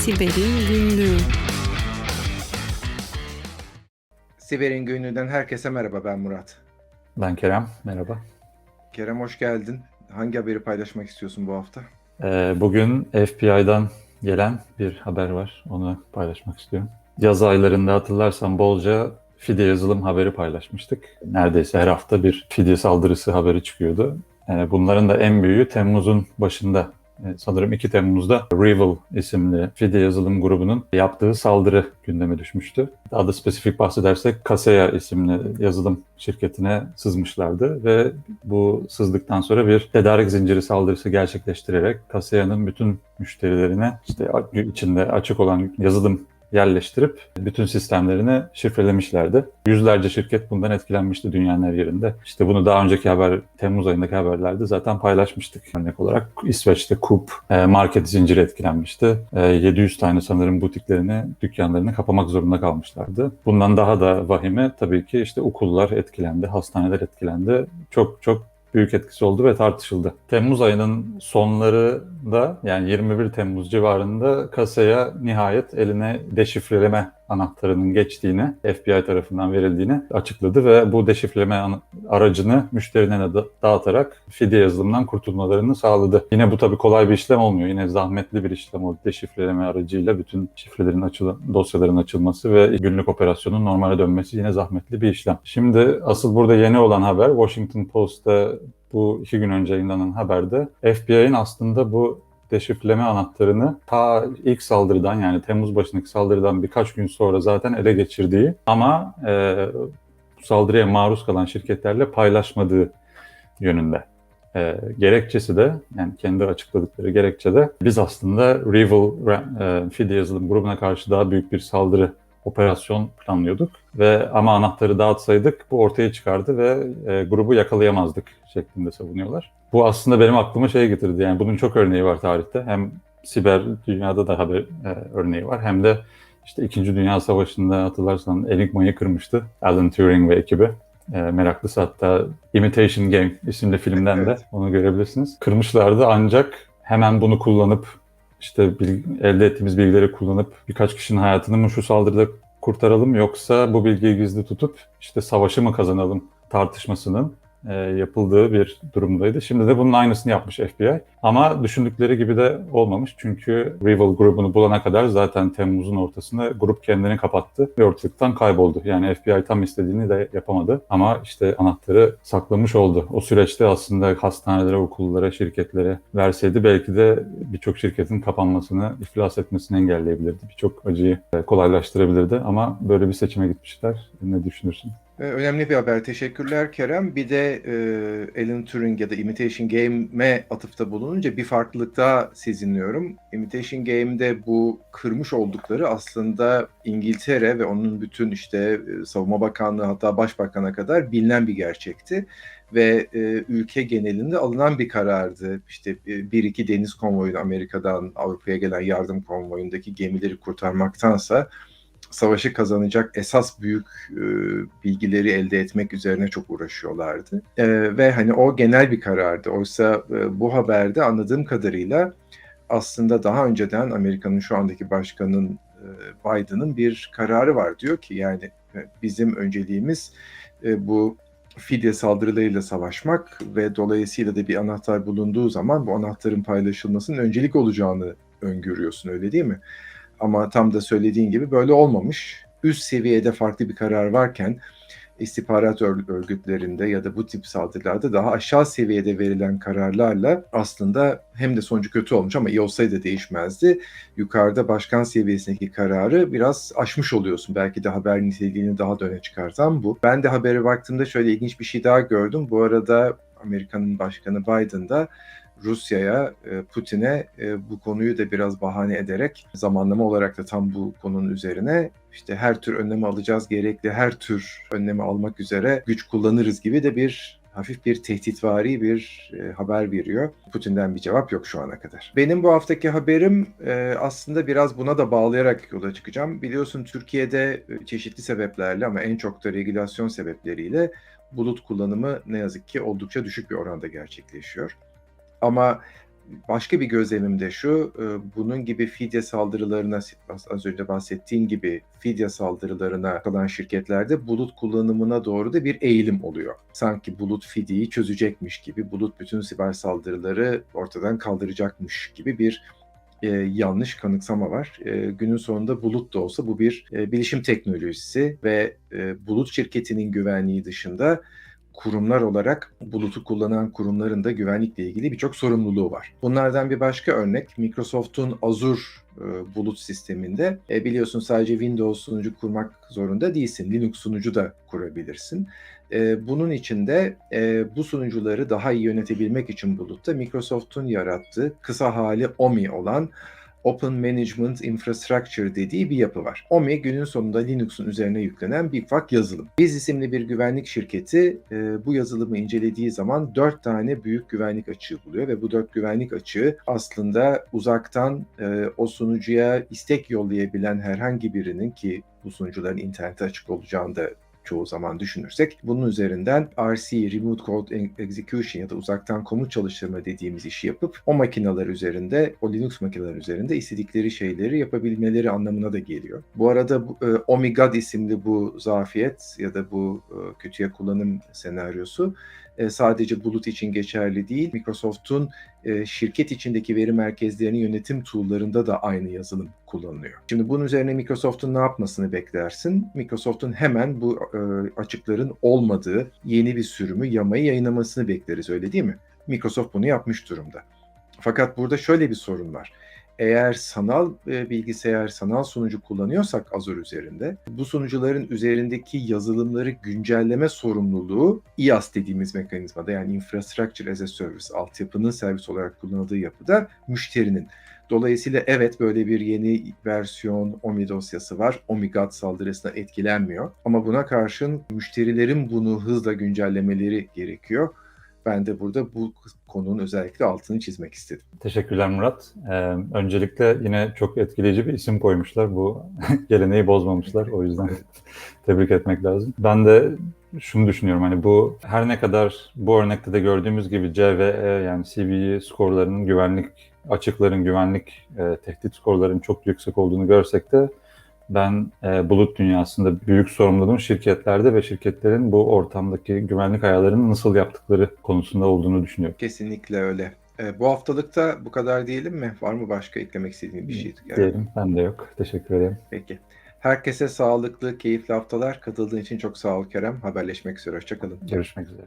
Siber'in Günlüğü Siber'in günlüğünden herkese merhaba ben Murat. Ben Kerem, merhaba. Kerem hoş geldin. Hangi haberi paylaşmak istiyorsun bu hafta? Ee, bugün FBI'dan gelen bir haber var, onu paylaşmak istiyorum. Yaz aylarında hatırlarsan bolca fidye yazılım haberi paylaşmıştık. Neredeyse her hafta bir fidye saldırısı haberi çıkıyordu. Ee, bunların da en büyüğü Temmuz'un başında sanırım 2 Temmuz'da Rival isimli fidye yazılım grubunun yaptığı saldırı gündeme düşmüştü. Daha da spesifik bahsedersek Kaseya isimli yazılım şirketine sızmışlardı ve bu sızdıktan sonra bir tedarik zinciri saldırısı gerçekleştirerek Kaseya'nın bütün müşterilerine işte içinde açık olan yazılım yerleştirip bütün sistemlerini şifrelemişlerdi. Yüzlerce şirket bundan etkilenmişti dünyanın her yerinde. İşte bunu daha önceki haber, Temmuz ayındaki haberlerde zaten paylaşmıştık. Örnek olarak İsveç'te Coop e, market zinciri etkilenmişti. 700 e, tane sanırım butiklerini, dükkanlarını kapamak zorunda kalmışlardı. Bundan daha da vahime tabii ki işte okullar etkilendi, hastaneler etkilendi. Çok çok büyük etkisi oldu ve tartışıldı. Temmuz ayının sonlarında yani 21 Temmuz civarında kasaya nihayet eline deşifreleme anahtarının geçtiğini, FBI tarafından verildiğini açıkladı ve bu deşifreleme aracını müşterilerine dağıtarak fidye yazılımından kurtulmalarını sağladı. Yine bu tabii kolay bir işlem olmuyor. Yine zahmetli bir işlem oldu. Deşifreleme aracıyla bütün şifrelerin açıl dosyaların açılması ve günlük operasyonun normale dönmesi yine zahmetli bir işlem. Şimdi asıl burada yeni olan haber Washington Post'ta bu iki gün önce yayınlanan haberde FBI'nin aslında bu deşifreleme anahtarını ta ilk saldırıdan yani Temmuz başındaki saldırıdan birkaç gün sonra zaten ele geçirdiği ama e, saldırıya maruz kalan şirketlerle paylaşmadığı yönünde. E, gerekçesi de yani kendi açıkladıkları gerekçe de biz aslında Rival e, Fidye yazılım grubuna karşı daha büyük bir saldırı operasyon planlıyorduk ve ama anahtarı dağıtsaydık bu ortaya çıkardı ve e, grubu yakalayamazdık şeklinde savunuyorlar. Bu aslında benim aklıma şey getirdi yani bunun çok örneği var tarihte. Hem siber dünyada da haber e, örneği var hem de işte 2. Dünya Savaşı'nda hatırlarsan Enigma'yı kırmıştı Alan Turing ve ekibi. E, meraklısı hatta Imitation Game isimli filmden evet. de onu görebilirsiniz. Kırmışlardı ancak hemen bunu kullanıp işte bilgi, elde ettiğimiz bilgileri kullanıp birkaç kişinin hayatını mı şu saldırıda kurtaralım yoksa bu bilgiyi gizli tutup işte savaşı mı kazanalım tartışmasının e, yapıldığı bir durumdaydı. Şimdi de bunun aynısını yapmış FBI. Ama düşündükleri gibi de olmamış. Çünkü Rival grubunu bulana kadar zaten Temmuz'un ortasında grup kendini kapattı ve ortalıktan kayboldu. Yani FBI tam istediğini de yapamadı. Ama işte anahtarı saklamış oldu. O süreçte aslında hastanelere, okullara, şirketlere verseydi belki de birçok şirketin kapanmasını, iflas etmesini engelleyebilirdi. Birçok acıyı kolaylaştırabilirdi. Ama böyle bir seçime gitmişler. Ne düşünürsün? Ee, önemli bir haber. Teşekkürler Kerem. Bir de e, Alan Turing ya da Imitation Game'e atıfta bulununca bir farklılık daha sezinliyorum. Imitation Game'de bu kırmış oldukları aslında İngiltere ve onun bütün işte e, savunma bakanlığı hatta başbakana kadar bilinen bir gerçekti. Ve e, ülke genelinde alınan bir karardı. İşte e, bir iki deniz konvoyu Amerika'dan Avrupa'ya gelen yardım konvoyundaki gemileri kurtarmaktansa savaşı kazanacak esas büyük e, bilgileri elde etmek üzerine çok uğraşıyorlardı. E, ve hani o genel bir karardı. Oysa e, bu haberde anladığım kadarıyla aslında daha önceden Amerika'nın şu andaki başkanının e, Biden'ın bir kararı var. Diyor ki yani e, bizim önceliğimiz e, bu fidye saldırılarıyla savaşmak ve dolayısıyla da bir anahtar bulunduğu zaman bu anahtarın paylaşılmasının öncelik olacağını öngörüyorsun öyle değil mi? Ama tam da söylediğin gibi böyle olmamış. Üst seviyede farklı bir karar varken istihbarat örgütlerinde ya da bu tip saldırılarda daha aşağı seviyede verilen kararlarla aslında hem de sonucu kötü olmuş ama iyi olsaydı değişmezdi. Yukarıda başkan seviyesindeki kararı biraz aşmış oluyorsun. Belki de haber niteliğini daha da öne çıkartan bu. Ben de habere baktığımda şöyle ilginç bir şey daha gördüm. Bu arada Amerika'nın başkanı Biden da Rusya'ya, e, Putin'e e, bu konuyu da biraz bahane ederek zamanlama olarak da tam bu konunun üzerine işte her tür önlemi alacağız, gerekli her tür önlemi almak üzere güç kullanırız gibi de bir hafif bir tehditvari bir e, haber veriyor. Putin'den bir cevap yok şu ana kadar. Benim bu haftaki haberim aslında biraz buna da bağlayarak yola çıkacağım. Biliyorsun Türkiye'de çeşitli sebeplerle ama en çok da regülasyon sebepleriyle bulut kullanımı ne yazık ki oldukça düşük bir oranda gerçekleşiyor. Ama başka bir gözlemim de şu, e, bunun gibi fidye saldırılarına, az önce bahsettiğin gibi fidye saldırılarına kalan şirketlerde bulut kullanımına doğru da bir eğilim oluyor. Sanki bulut fidyeyi çözecekmiş gibi, bulut bütün siber saldırıları ortadan kaldıracakmış gibi bir e, yanlış kanıksama var. E, günün sonunda bulut da olsa bu bir e, bilişim teknolojisi ve e, bulut şirketinin güvenliği dışında kurumlar olarak bulutu kullanan kurumların da güvenlikle ilgili birçok sorumluluğu var. Bunlardan bir başka örnek Microsoft'un Azure e, bulut sisteminde e, biliyorsun sadece Windows sunucu kurmak zorunda değilsin. Linux sunucu da kurabilirsin. E, bunun için de e, bu sunucuları daha iyi yönetebilmek için bulutta Microsoft'un yarattığı kısa hali OMI olan Open Management Infrastructure dediği bir yapı var. OMI günün sonunda Linux'un üzerine yüklenen bir ufak yazılım. Biz isimli bir güvenlik şirketi e, bu yazılımı incelediği zaman dört tane büyük güvenlik açığı buluyor ve bu dört güvenlik açığı aslında uzaktan e, o sunucuya istek yollayabilen herhangi birinin ki bu sunucuların internete açık olacağını da çoğu zaman düşünürsek bunun üzerinden RC, Remote Code Execution ya da uzaktan komut çalıştırma dediğimiz işi yapıp o makineler üzerinde, o Linux makineler üzerinde istedikleri şeyleri yapabilmeleri anlamına da geliyor. Bu arada e, Omigad isimli bu zafiyet ya da bu e, kötüye kullanım senaryosu e, sadece bulut için geçerli değil. Microsoft'un e, şirket içindeki veri merkezlerinin yönetim tool'larında da aynı yazılım kullanılıyor. Şimdi bunun üzerine Microsoft'un ne yapmasını beklersin? Microsoft'un hemen bu e, açıkların olmadığı yeni bir sürümü yamayı yayınlamasını bekleriz öyle değil mi? Microsoft bunu yapmış durumda. Fakat burada şöyle bir sorun var. Eğer sanal e, bilgisayar, sanal sunucu kullanıyorsak Azure üzerinde, bu sunucuların üzerindeki yazılımları güncelleme sorumluluğu IaaS dediğimiz mekanizmada yani Infrastructure as a Service, altyapının servis olarak kullanıldığı yapıda müşterinin. Dolayısıyla evet böyle bir yeni versiyon OMI dosyası var. OMIGAT saldırısına etkilenmiyor. Ama buna karşın müşterilerin bunu hızla güncellemeleri gerekiyor. Ben de burada bu konunun özellikle altını çizmek istedim. Teşekkürler Murat. Ee, öncelikle yine çok etkileyici bir isim koymuşlar. Bu geleneği bozmamışlar. O yüzden tebrik etmek lazım. Ben de şunu düşünüyorum hani bu her ne kadar bu örnekte de gördüğümüz gibi CVE yani CVE skorlarının güvenlik açıkların güvenlik e, tehdit skorlarının çok yüksek olduğunu görsek de ben e, bulut dünyasında büyük sorumluluğum şirketlerde ve şirketlerin bu ortamdaki güvenlik ayarlarını nasıl yaptıkları konusunda olduğunu düşünüyorum. Kesinlikle öyle. E, bu haftalıkta bu kadar diyelim mi? Var mı başka eklemek istediğin bir şey? Yani, Diyelim. Ben de yok. Teşekkür ederim. Peki. Herkese sağlıklı, keyifli haftalar. Katıldığın için çok sağ ol Kerem. Haberleşmek üzere. Hoşçakalın. Görüşmek üzere.